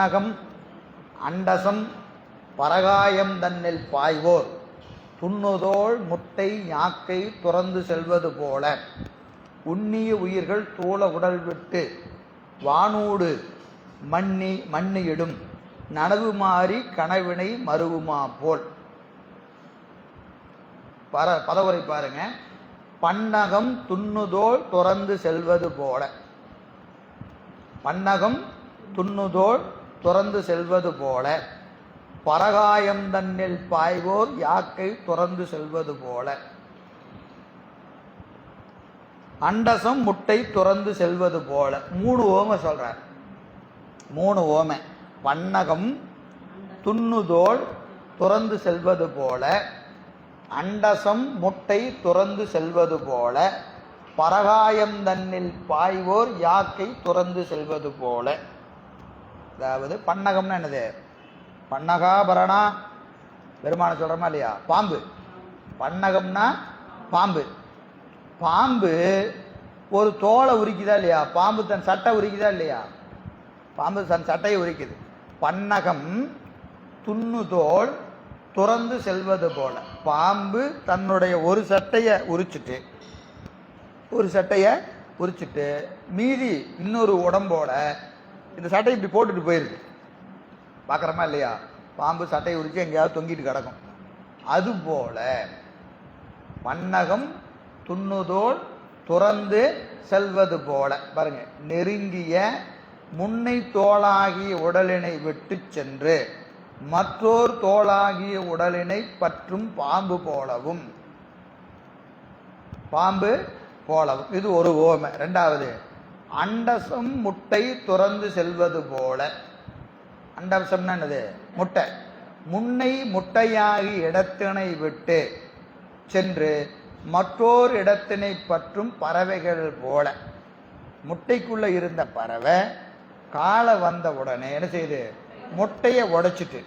நகம் அண்டசம் பரகாயம் தன்னில் பாய்வோர். துண்ணுதோள் முட்டை யாக்கை துறந்து செல்வது போல. உண்ணிய உயிர்கள் தூள உடல் விட்டு வானூடு மண்ணி மண்ணியிடும். நனவு மாறி கனவினை மறுவுமா போல். பர பதவுரை பாருங்க. பன்னகம் துண்ணுதோள் துறந்து செல்வது போல. பன்னகம் துண்ணுதோள் துறந்து செல்வது போல பரகாயம் தன்னில் பாய்வோர் யாக்கை துறந்து செல்வது போல. அண்டசம் முட்டை துறந்து செல்வது போல. மூணு ஓமை சொல்றார் மூணு ஓமை. பன்னகம் துண்ணுதோல் துறந்து செல்வது போல அண்டசம் முட்டை துறந்து செல்வது போல பரகாயம் தன்னில் பாய்வோர் யாக்கை துறந்து செல்வது போல. அதாவது பன்னகம்னா என்னது? பன்னகாபரணா. பெருமான சொல்கிறோமா இல்லையா? பாம்பு. பன்னகம்னா பாம்பு. பாம்பு ஒரு தோலை உரிக்குதா இல்லையா? பாம்பு தன் சட்டை உரிக்குதா இல்லையா? பாம்பு தன் சட்டையை உரிக்குது. பன்னகம் துண்ணு தோல் துறந்து செல்வது போல. பாம்பு தன்னுடைய ஒரு சட்டையை உரிச்சிட்டு ஒரு சட்டையை உரிச்சிட்டு மீதி இன்னொரு உடம்போட இந்த சட்டை இப்படி போட்டுட்டு போயிருக்கு. பார்க்குறோமா இல்லையா? பாம்பு சட்டையை உரிச்சு எங்கேயாவது தொங்கிட்டு கிடக்கும். அதுபோல வண்ணகம் துண்ணுதோல் துறந்து செல்வது போல. பாருங்க நெருங்கிய முன்னை தோளாகிய உடலினை விட்டு சென்று மற்றோர் தோளாகிய உடலினை பற்றும் பாம்பு போலவும். பாம்பு போலவும். இது ஒரு ஓமை. ரெண்டாவது அண்டசம் முட்டை துறந்து செல்வது போல. அண்டசம்னா என்னது? முட்டை. முன்னை முட்டையாகி இடத்தினை விட்டு சென்று மற்றோர் இடத்தினை பற்றும் பறவைகள் போல. முட்டைக்குள்ள இருந்த பறவை காலை வந்த உடனே என்ன செய்யுது? முட்டையை உடைச்சிட்டு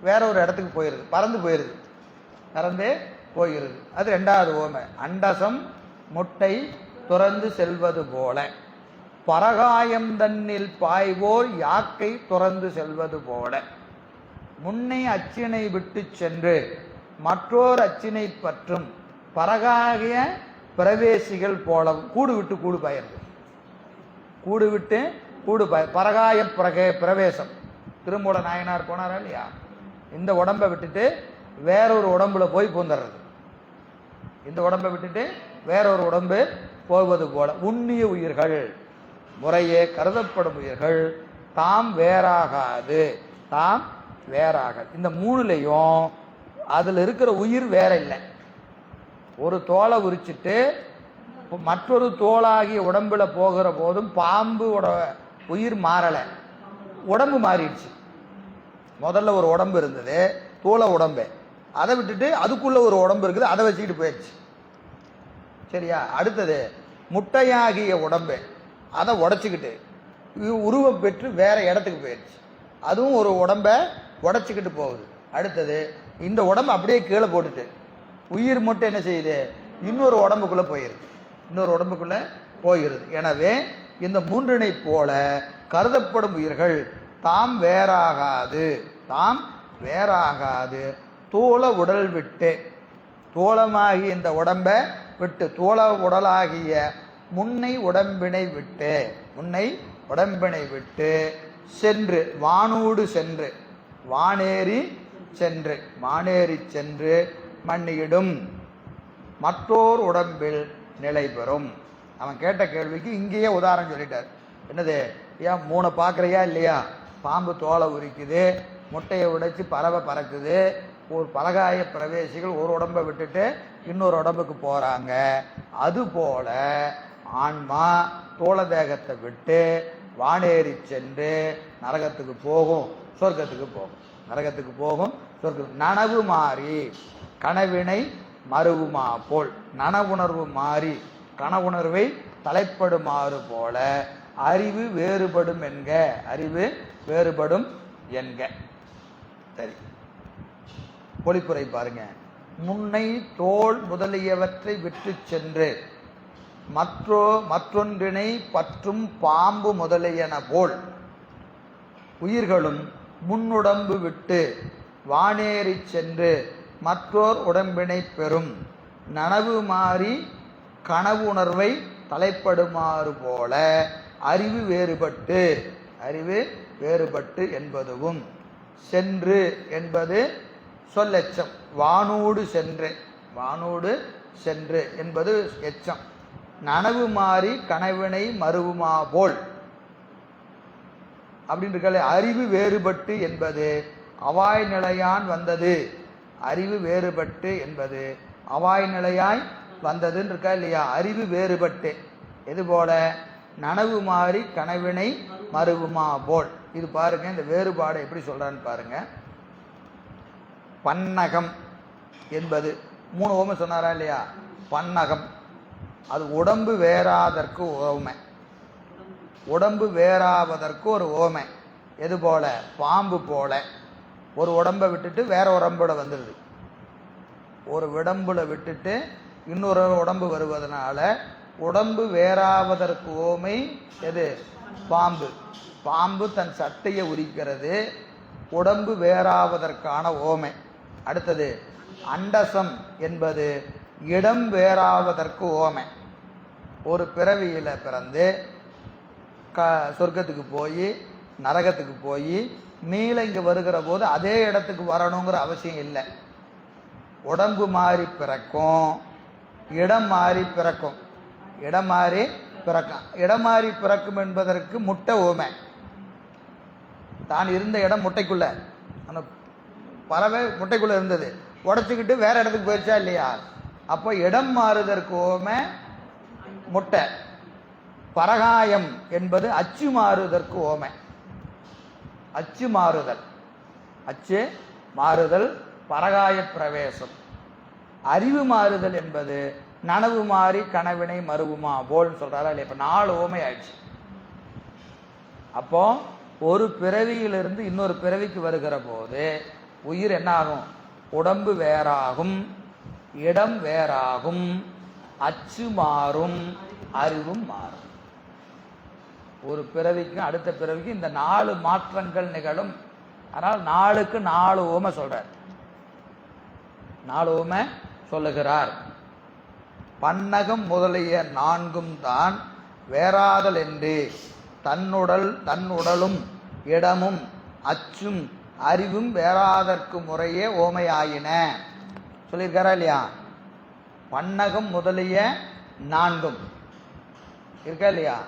வேற ஒரு இடத்துக்கு போயிருது. பறந்து போயிருது. பறந்து போகிறது அது ரெண்டாவது ஓமை. அண்டசம் முட்டை துறந்து செல்வது போல. பரகாயம் தன்னில் பாய்வோர் யாக்கை துறந்து செல்வது போல. முன்னை அச்சினை விட்டு சென்று மற்றோர் அச்சினை பற்றும் பரகாகிய பிரவேசிகள் போலவும் கூடு விட்டு கூடு பயர்ந்து கூடு விட்டு கூடு பய பரகாய பிரகே பிரவேசம். திருமூல நாயனார் போனாரா இல்லையா? இந்த உடம்பை விட்டுட்டு வேறொரு உடம்புல போய் பூந்துடுறது இந்த உடம்பை விட்டுட்டு வேறொரு உடம்பு போவது போல. உண்ணிய உயிர்கள். முறையே கருதப்படும் உயிர்கள் தாம் வேறாகாது. தாம் வேறாகாது. இந்த மூணுலையும் அதில் இருக்கிற உயிர் வேற இல்லை ஒரு தோலை உரிச்சிட்டு மற்றொரு தோலாகிய உடம்புல போகிற போதும் பாம்பு உயிர் மாறலை. உடம்பு மாறிடுச்சு. முதல்ல ஒரு உடம்பு இருந்தது தோலை உடம்பு. அதை விட்டுட்டு அதுக்குள்ள ஒரு உடம்பு இருக்குது அதை வச்சுக்கிட்டு போயிடுச்சு. சரியா? அடுத்தது முட்டையாகிய உடம்பு. அதை உடச்சிக்கிட்டு உருவம் பெற்று வேறு இடத்துக்கு போயிடுச்சு. அதுவும் ஒரு உடம்ப உடச்சிக்கிட்டு போகுது. அடுத்தது இந்த உடம்பு அப்படியே கீழே போட்டுட்டு உயிர் மட்டும் என்ன செய்யுது? இன்னொரு உடம்புக்குள்ளே போயிடுது இன்னொரு உடம்புக்குள்ளே போயிடுது எனவே இந்த மூன்றினை போல கருதப்படும் உயிர்கள் தாம் வேறாகாது. தாம் வேறாகாது. தோள உடல் விட்டு தோளமாகி இந்த உடம்பை விட்டு தோள உடலாகிய முன்னை உடம்பினை விட்டு முன்னை உடம்பினை விட்டு சென்று வானூடு சென்று வானேறி சென்று வானேறி சென்று மண்ணியிடும் மற்றோர் உடம்பில் நிலை பெறும். அவன் கேட்ட கேள்விக்கு இங்கேயே உதாரணம் சொல்லிட்டார். என்னது ஏன் மூணை பார்க்குறியா இல்லையா? பாம்பு தோலை உரிக்குது முட்டையை உடைச்சி பறவை பறக்குது ஒரு பலகாய பிரவேசிகள் ஒரு உடம்பை விட்டுட்டு இன்னொரு உடம்புக்கு போகிறாங்க அதுபோல ஆன்மா தோள தேகத்தை விட்டு வானேறி சென்று நரகத்துக்கு போகும் சொர்க்கத்துக்கு போகும். நரகத்துக்கு போகும் சொர்க்கம் நனவு மாறி கனவினை மறுவுமா போல். நனவுணர்வு மாறி கனவுணர்வை தலைப்படுமாறு போல அறிவு வேறுபடும் என்க அறிவு வேறுபடும் என்க. சரி. பொழிப்புரை பாருங்க. முன்னை தோல் முதலியவற்றை விட்டு சென்று மற்றோ மற்றொன்றினை பற்றும் பாம்பு முதலியன போல் உயிர்களும் முன்னுடம்பு விட்டு வானேறி சென்று மற்றோர் உடம்பினை பெறும். நனவு மாறி கனவுணர்வை தலைப்படுமாறு போல அறிவு வேறுபட்டு அறிவு வேறுபட்டு என்பதுவும் சென்று என்பது சொல்லெச்சம். வானோடு சென்று வானோடு சென்று என்பது எச்சம். நனவு மாறி கனவினை மறுவுமா போல். அப்படின்னு அறிவு வேறுபட்டு என்பது அவாய் நிலையான் வந்தது. அறிவு வேறுபட்டு என்பது அவாய் நிலையாய் வந்ததுன்னு இருக்கா இல்லையா? அறிவு வேறுபட்டு. இது போல? நனவு மாறி கனவினை மறுவுமா போல். இது பாருங்க இந்த வேறுபாடை எப்படி சொல்றான்னு பாருங்க. பன்னகம் என்பது. மூணு ஓமை சொன்னாரா இல்லையா? பன்னகம். அது உடம்பு வேறாதற்கு ஓமை. உடம்பு வேறாவதற்கு ஒரு ஓமை. எது போல? பாம்பு போல. ஒரு உடம்பை விட்டுட்டு வேற உடம்போட வந்துடுது ஒரு உடம்புல விட்டுட்டு இன்னொரு உடம்பு வருவதனால உடம்பு வேறாவதற்கு ஓமை எது? பாம்பு. பாம்பு தன் சட்டையை உரிக்கிறது. உடம்பு வேறாவதற்கான ஓமை. அடுத்தது அண்டசம் என்பது இடம் வேறாவதற்கு ஓமை. ஒரு பிறவியில் பிறந்து க சொர்க்கத்துக்கு போய் நரகத்துக்கு போய் மீள இங்கே வருகிற போது அதே இடத்துக்கு வரணுங்கிற அவசியம் இல்லை. உடம்பு மாறி பிறக்கும் இடம் மாறி பிறக்கும். இடம் மாறி பிறக்கும். இடம் மாறி பிறக்கும் என்பதற்கு முட்டை ஓமை. தான் இருந்த இடம் முட்டைக்குள்ள. அந்த பறவை முட்டைக்குள்ள இருந்தது. உடச்சிக்கிட்டு வேற இடத்துக்கு போயிடுச்சா இல்லையா? அப்போ இடம் மாறுதற்கு ஓமை முட்டை. பரகாயம் என்பது அச்சு மாறுதற்கு ஓமை. அச்சு மாறுதல். அச்சு மாறுதல் பரகாய பிரவேசம். அறிவு மாறுதல் என்பது நனவு மாறி கனவினை மறுவுமா போல்னு சொல்றாரா இல்லையா? இப்ப நாலு ஓமை ஆயிடுச்சு. அப்போ ஒரு பிறவியிலிருந்து இன்னொரு பிறவிக்கு வருகிற போது உயிர் என்ன ஆகும் உடம்பு வேறாகும். இடம் வேறாகும். அச்சு மாறும் அறிவும் மாறும். ஒரு பிறவிக்கும் அடுத்த பிறவிக்கும் இந்த நாலு மாற்றங்கள் நிகழும். ஆனால் நாளுக்கு நாலு ஓமை சொல்றார். நாலு ஓமை சொல்லுகிறார். பன்னகம் முதலிய நான்கும் தான் வேறாதல் என்று. தன்னுடல் தன்னுடலும் இடமும் அச்சும் அறிவும் வேறாதற்கு முறையே ஓமையாயின. சொல்லியிருக்காரா இல்லையா? பன்னகம் முதலிய நான்கும். இருக்கா இல்லையா?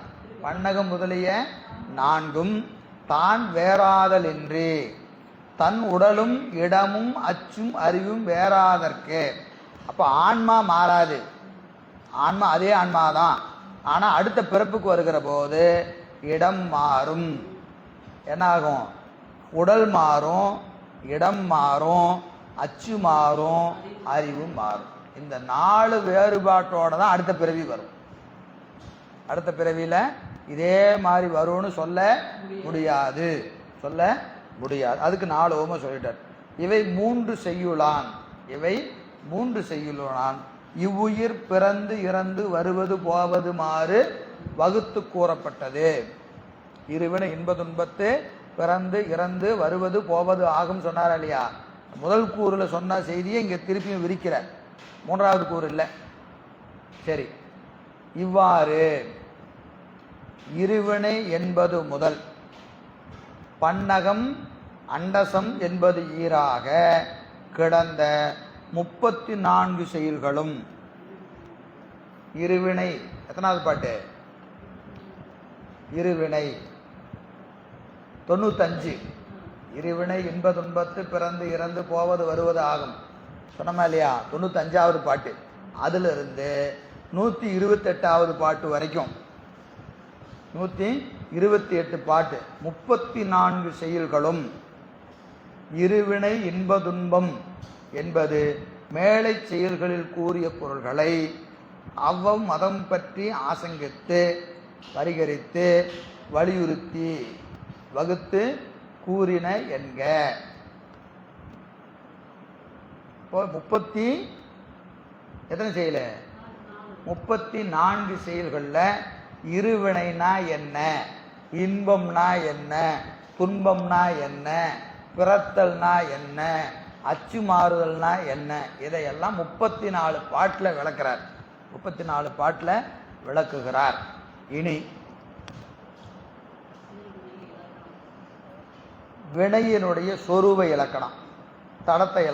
பன்னகம் முதலிய நான்கும். தான் வேறாதல் என்று தன் உடலும் இடமும் அச்சும் அறிவும் வேறாதற்கு. அப்போ ஆன்மா மாறாது. ஆன்மா அதே ஆன்மா தான் ஆனால் அடுத்த பிறப்புக்கு வருகிற போது இடம் மாறும். என்னாகும்? உடல் மாறும் இடம் மாறும். அச்சு மாறும் அறிவு மாறும். இந்த நாலு வேறுபாட்டோட தான் அடுத்த பிறவி வரும். அடுத்த பிறவியில இதே மாதிரி வரும்னு சொல்ல முடியாது. சொல்ல முடியாது. அதுக்கு நாலு ஓம சொல்லிட்டார். இவை மூன்று செய்யுளான். இவை மூன்று செய்யுளான். இவ்வுயிர் பிறந்து இறந்து வருவது போவது மாறு வகுத்து கூறப்பட்டது. இருவின இன்ப துன்பத்து பிறந்து இறந்து வருவது போவது ஆகும் சொன்னார் இல்லையா? முதல் கூறில் சொன்ன செய்தியை இங்கே திருப்பியும் விரிக்கிறார். மூன்றாவது கூறு இல்லை. சரி. இவ்வாறு இருவினை என்பது முதல் பன்னகம் அண்டசம் என்பது ஈராக கிடந்த முப்பத்தி நான்கு செயல்களும் இருவினை எத்தனாவது பாட்டு? இருவினை தொண்ணூத்தஞ்சு. இருவினை இன்ப துன்பத்து பிறந்து இறந்து போவது வருவது ஆகும். சொன்னமா இல்லையா? தொண்ணூத்தஞ்சாவது பாட்டு. அதுல இருந்து நூத்தி இருபத்தெட்டாவது பாட்டு வரைக்கும். நூத்தி இருபத்தி எட்டு பாட்டு. முப்பத்தி நான்கு செயல்களும். இருவினை இன்ப துன்பம் என்பது மேலை செயல்களில் கூறிய பொருள்களை அவ்வம் மதம் பற்றி ஆசங்கித்து பரிகரித்து வலியுறுத்தி வகுத்து கூறின என்க. இப்போ முப்பத்தி எத்தனை செயல? முப்பத்தி நான்கு செயல்களில் இருவினைனா என்ன? இன்பம்னா என்ன? துன்பம்னா என்ன? பிறத்தல்னா என்ன? அச்சு மாறுதல்னா என்ன? இதையெல்லாம் முப்பத்தி நாலு பாட்டில் விளக்குறார். முப்பத்தி நாலு பாட்டில் விளக்குகிறார். இனி வினையினுடைய சொரூப இலக்கணம் தடத்தை